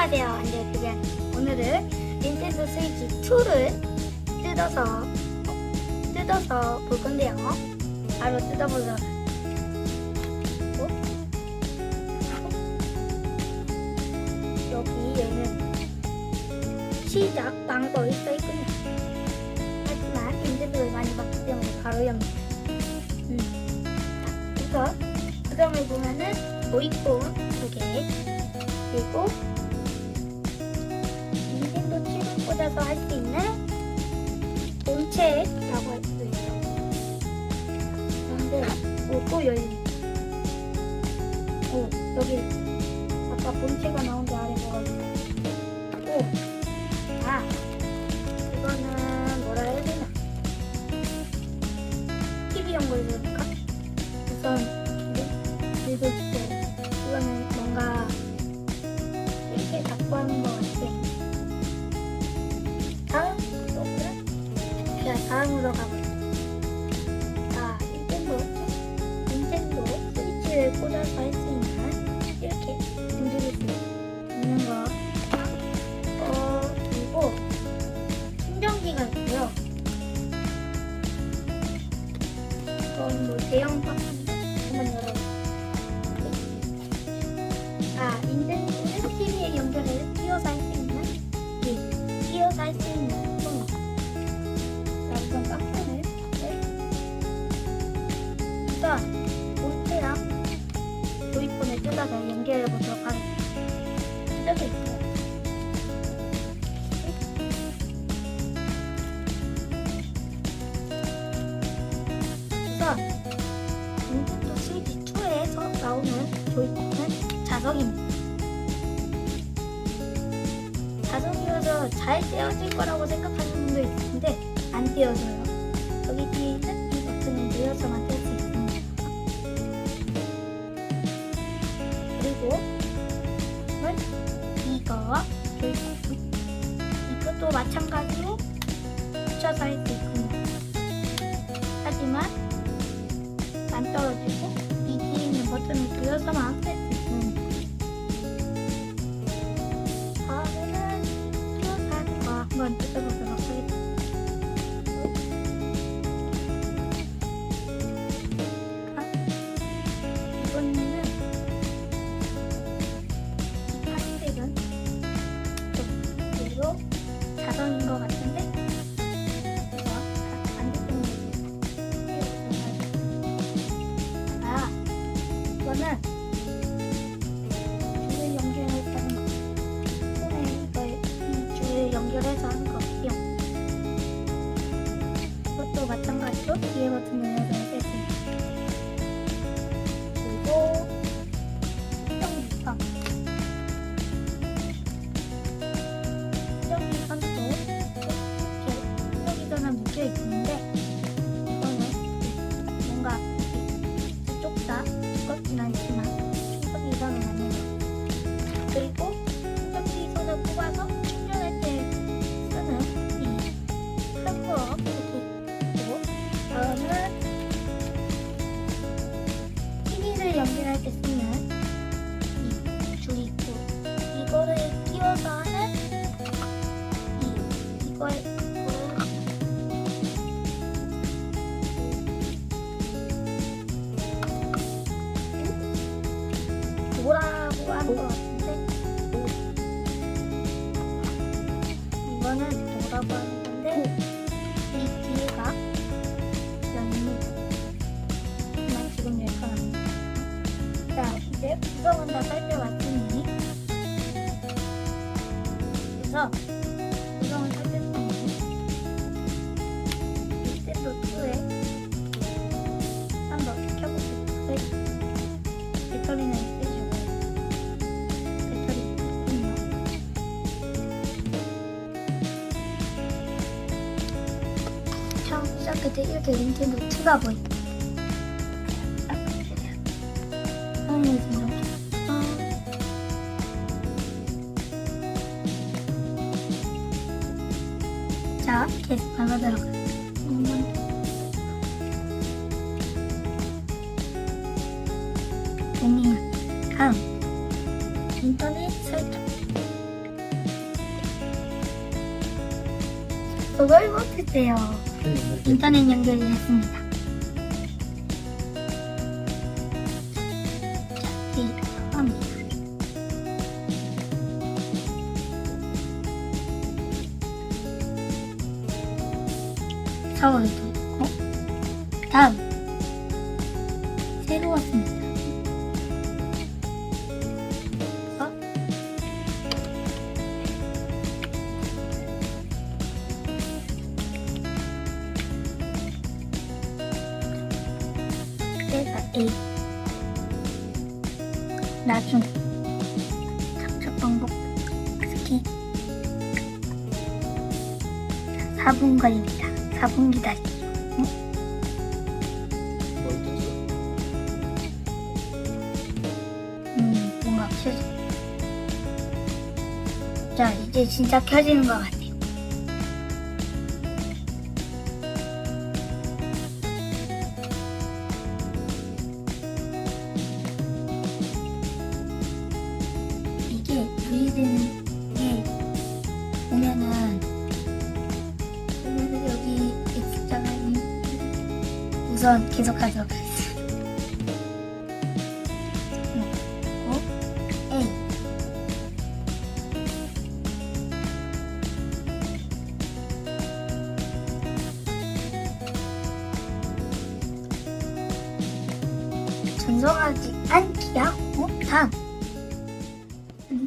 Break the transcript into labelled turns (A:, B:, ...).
A: 안녕하세요. 안돼 그게 오늘은 닌텐도 스위치 2를 뜯어서 뜯어서 볼 건데요. 바로 뜯어보자. 어? 여기 얘는 시작 방법이 써 있군요. 하지만 닌텐도를 많이 봤기 때문에 바로 엽니다. 음. 자, 우선 구성을 보면은 조이콘 두 개, 그리고 꽂아서 할 수 있는 본체라고 할 수 있죠. 그런데 오, 또 열린. 오, 여기 아까 본체가 나온 게 아래 뭐가 있어. 다음으로 가보자. 자, 닌텐도 닌텐도 스위치를 꽂아서 뜯어서 연결해 보도록 하겠습니다. 뜯어져 있어요. 우선 닌텐도 스위치 2에서 나오는 조이콘은 자석입니다. 자석이어서 잘 떼어질 거라고 생각하는 분도 있는데 안 떼어져요. 여기 뒤에 있는 이 버튼을 눌러서만 이것도 마찬가지로 붙여서 할 수 있군요. 하지만 안 떨어지고 이 뒤에 있는 버튼을 눌러서만 이거는 뭐라고 하는 건데 이 뒤에가 연입니다 지금 열건 아닙니다 자 이제 구성은 다 살펴봤으니. 그래서 그때 이렇게 닌텐도 2가 보여. 자, 계속 나가도록 동이야, 다음. 인터넷 설정. 그걸 못했대요. 인터넷 연결이 됐습니다. 서울도 있고 다음 새로 왔습니다. 나중 접촉 방법 스키 4분 걸립니다. 4분 기다리기. 음, 뭔가 켜져. 자, 이제 진짜 켜지는 것 같아 우선 하겠습니다. 어? A 전송하기